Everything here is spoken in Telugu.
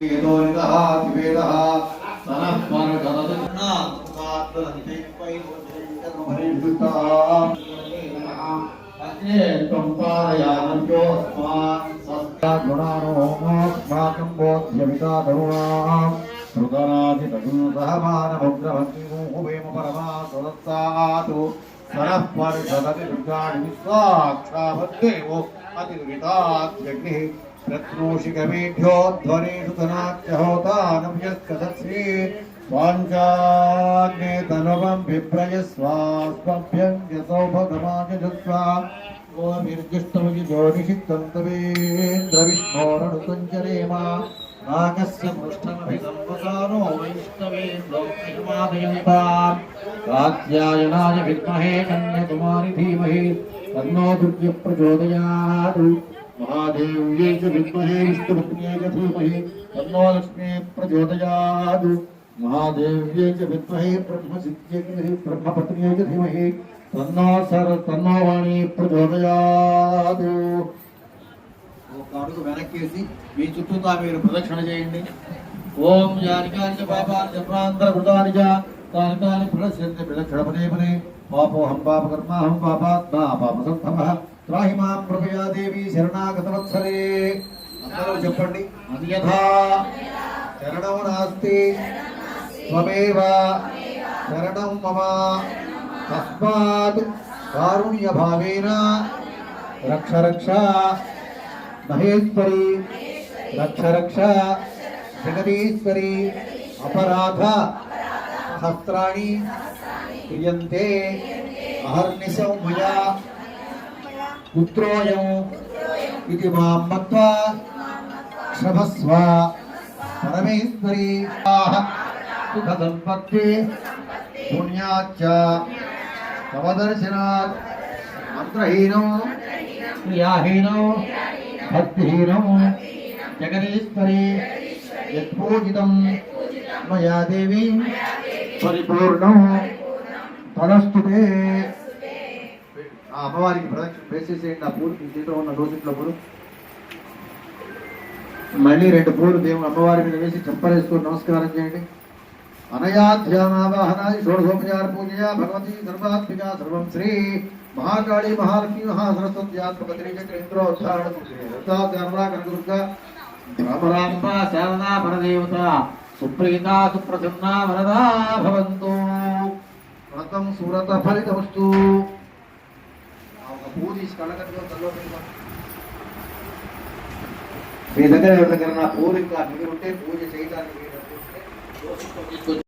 వేదోనిదః త్రివేదః సరః పరిషదతి దుర్గాణి విశ్వాక్షాభద్దేవో అతిర్వితాగ్ని रत्नोषिकमेढ्योध्वरेषु धनाख्यहोतानभ्यत्कथसि स्वाञ्चाग्ने तनुवम् बिभ्रयस्वा स्वभ्यम् यथोभगमाजस्वा ोभिर्जिष्टमुजिज्योतिषित्तन्तवेन्द्रविष्णोरणुसञ्चरेम नागस्य पृष्ठमभिसम्प्रसारो वैष्णवेन्द्रोक्षमादयन्ता कात्यायनाय विद्महे कन्यकुमारि धीमहि तन्नो दुर्गप्रचोदयात् తన్నో దుర్య ప్రచోదయాత్ మహాదేవ్యై చ విద్మహే విష్ణుపత్న్యై చ ధీమహి తన్నో లక్ష్మీ ప్రచోదయాత్ మహాదేవ్యై చ విద్మహే బ్రహ్మసిద్ధ్యై బ్రహ్మపత్న్యై చ ధీమహి తన్నో సర తన్నో వాణి ప్రచోదయాత్ ఒక అడుగు వెనక్కేసి మీ చుట్టూతా మీరు ప్రదక్షిణ చేయండి ఓం జానికాని పాపాని జన్మాంతర కృతాని చ తాని తాని ప్రదర్శించి ప్రదక్షిణ పదే పదే పాపోహం పాపకర్మాహం పాపాత్మా పాప సంతమ త్రాహి మాం కృపయా దేవి శరణాగత వత్సలే అందరూ చెప్పండి. అన్యథా శరణం నాస్తి. త్వమేవ శరణం మమ. తస్మాత్ కారుణ్య భావేన రక్ష రక్ష. మహేశ్వరి. రక్ష రక్ష. జగదీశ్వరి. అపరాధ. హస్త్రాణి క్రియంతే. అహర్నిశం మయా పుత్రోయం ఇది మాం మత్వా క్షమస్వ పరమేశ్వరి సుఖ సంపత్తి పుణ్యాచ్చ తమదర్శనాత్ మంత్రహీనం క్రియాహీనం భక్తిహీనం జగదీశ్వరి యత్పూజితం మయా దేవి పరిపూర్ణం తదస్తుతే ఆ అమ్మవారికి ప్రదక్షిణ వేసేసేయండి ఆ పూలు మీ చేతిలో ఉన్న రోజుట్లో పూలు. మళ్ళీ రెండు పూలు దేవుడు అమ్మవారి మీద వేసి చెంపలేసుకొని నమస్కారం చేయండి. అనయాధ్యానావాహనాది షోడోపచార పూజయా భగవతి సర్వాత్మిక సర్వం శ్రీ మహాకాళి మహాలక్ష్మి మహాసరస్వత్యాత్మకత్రి చక్రేంద్రోద్ధారణ కనకదుర్గ రామరాంబ శారదా పరదేవత సుప్రీత సుప్రసన్నా వరదా భవంతు. వ్రతం సురత ఫలితమస్తు. మీ దగ్గర ఎవరికైనా దగ్గర మీరు ఉంటే పూజ చేయడానికి